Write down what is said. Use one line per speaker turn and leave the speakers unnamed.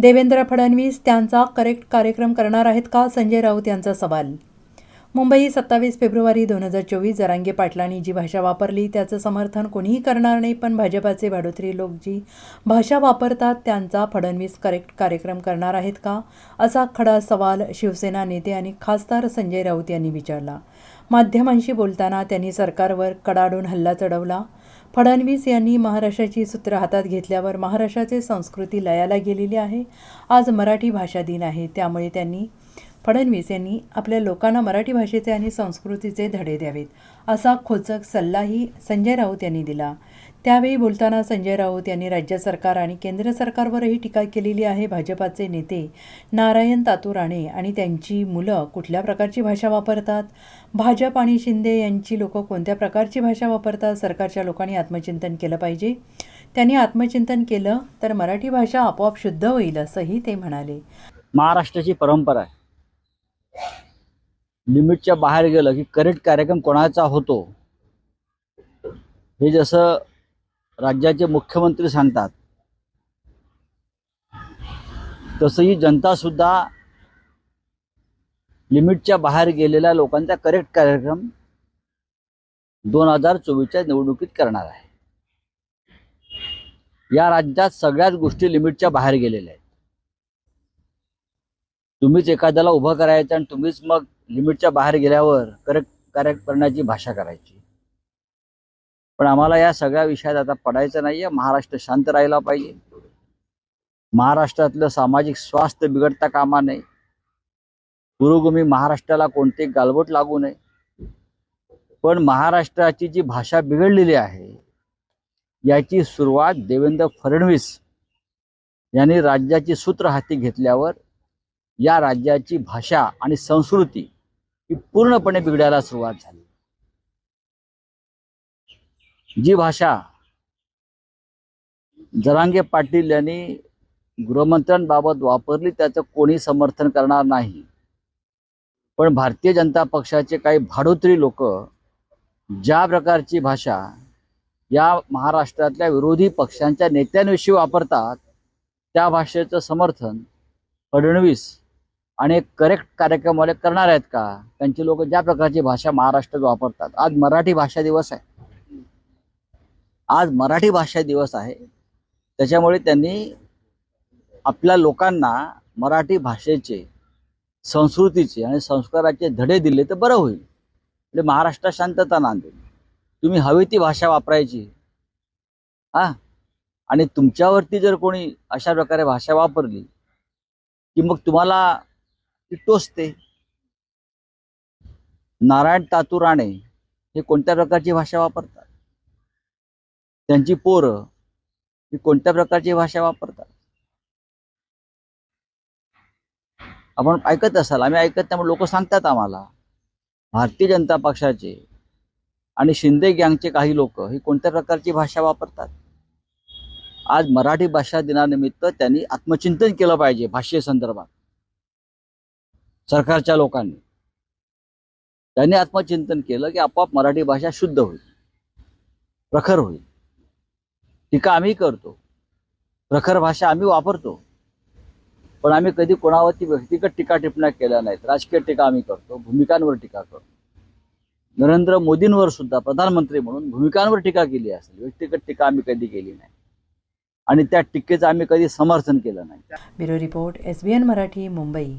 देवेंद्र फडणवीस त्यांचा करेक्ट कार्यक्रम करणार आहेत का? संजय राऊत यांचा सवाल. मुंबई सत्तावीस फेब्रुवारी दोन हजार चोवीस जरांगे पाटलांनी जी भाषा वापरली त्याचं समर्थन कोणीही करणार नाही पण भाजपाचे भाडोत्री लोक जी भाषा वापरतात त्यांचा फडणवीस करेक्ट कार्यक्रम करणार आहेत का? असा खडा सवाल शिवसेना नेते आणि खासदार संजय राऊत यांनी विचारला. माध्यमांशी बोलताना त्यांनी सरकारवर कडाडून हल्ला चढवला. फडणवीस यांनी महाराष्ट्राची सूत्र हातात घेतल्यावर महाराष्ट्राचे संस्कृती लयाला गेलेली आहे. आज मराठी भाषा दिन आहे त्यामुळे त्यांनी फडणवीस यांनी आपल्या लोकांना मराठी भाषेचे आणि संस्कृतीचे धडे द्यावेत असा खोचक सल्लाही संजय राऊत यांनी दिला. त्यावेळी बोलताना संजय राऊत यांनी राज्य सरकार आणि केंद्र सरकारवरही टीका केलेली आहे. भाजपाचे नेते नारायण तातू राणे आणि त्यांची मुलं कुठल्या प्रकारची भाषा वापरतात? भाजप आणि शिंदे यांची लोकं कोणत्या प्रकारची भाषा वापरतात? सरकारच्या लोकांनी आत्मचिंतन केलं पाहिजे? त्यांनी आत्मचिंतन केलं तर मराठी भाषा आपोआप शुद्ध होईल असंही ते म्हणाले.
महाराष्ट्राची परंपरा आहे. लिमिटच्या बाहेर गेलं की करेक्ट कार्यक्रम कोणाचा होतो? हे जसं राज्याचे मुख्यमंत्री सांगतात तसंही जनता सुद्धा लिमिटच्या बाहेर गेलेल्या लोकांचा करेक्ट कार्यक्रम दोन हजार चोवीसच्या निवडणुकीत करणार आहे. या राज्यात सगळ्याच गोष्टी लिमिटच्या बाहेर गेलेल्या आहेत. तुम्हीच एखाद्याला उभं करायचं आणि तुम्हीच मग लिमिटच्या बाहेर गेल्यावर करेक्ट करेक्ट करण्याची भाषा करायची. पण आम्हाला या सगळ्या विषयात आता पडायचं नाहीये. महाराष्ट्र शांत राहिला पाहिजे. महाराष्ट्रातलं सामाजिक स्वास्थ्य बिघडता कामा नये. पुरोगमी महाराष्ट्राला कोणते गालबोट लागू नये. पण महाराष्ट्राची जी भाषा बिघडलेली आहे याची सुरुवात देवेंद्र फडणवीस यांनी राज्याची सूत्र हाती घेतल्यावर या राज्याची भाषा आणि संस्कृती ही पूर्णपणे बिघडायला सुरुवात झाली. जी भाषा जरांगे पाटील यांनी गृहमंत्र्यांबाबत वापरली त्याचं कोणी समर्थन करणार नाही. पण भारतीय जनता पक्षाचे काही भाडोत्री लोक ज्या प्रकारची भाषा या महाराष्ट्रातल्या विरोधी पक्षांच्या नेत्यांविषयी वापरतात त्या भाषेचं समर्थन फडणवीस आणि करेक्ट कार्यक्रमवाले करणार आहेत का? त्यांची लोक ज्या प्रकारची भाषा महाराष्ट्रात वापरतात. आज मराठी भाषा दिवस आहे. आज मराठी भाषा दिवस आहे. त्याच्यामुळे त्यांनी आपल्या लोकांना मराठी भाषेचे संस्कृतीचे आणि संस्काराचे धडे दिले तर बरं होईल. म्हणजे महाराष्ट्रात शांतता नांदेल तुम्ही हवी ती भाषा वापरायची. हा? आणि तुमच्यावरती जर कोणी अशा प्रकारे भाषा वापरली की मग तुम्हाला ती टोचते. नारायण तातू राणे हे कोणत्या प्रकारची भाषा वापरतात? त्यांची पोरं ही कोणत्या प्रकारची भाषा वापरतात? आपण ऐकत असाल आम्ही ऐकत त्यामुळे लोक सांगतात आम्हाला. भारतीय जनता पक्षाचे आणि शिंदे गँगचे काही लोक ही कोणत्या प्रकारची भाषा वापरतात? आज मराठी भाषा दिनानिमित्त त्यांनी आत्मचिंतन केलं पाहिजे भाषेसंदर्भात सरकारच्या लोकांनी. त्यांनी आत्मचिंतन केलं की आपोआप मराठी भाषा शुद्ध होईल. प्रखर होईल. टीका आम्ही करतो. प्रखर भाषा आम्ही वापरतो. पण आम्ही कधी कोणावरती व्यक्तिगत टीका टिप्पण्या केल्या नाहीत. राजकीय टीका आम्ही करतो. भूमिकांवर टीका करतो. नरेंद्र मोदींवर सुद्धा प्रधानमंत्री म्हणून भूमिकांवर टीका केली असेल. व्यक्तिगत टीका आम्ही कधी केली नाही. आणि त्या टीकेचं आम्ही कधी समर्थन केलं नाही.
Bureau report S B N Marathi Mumbai.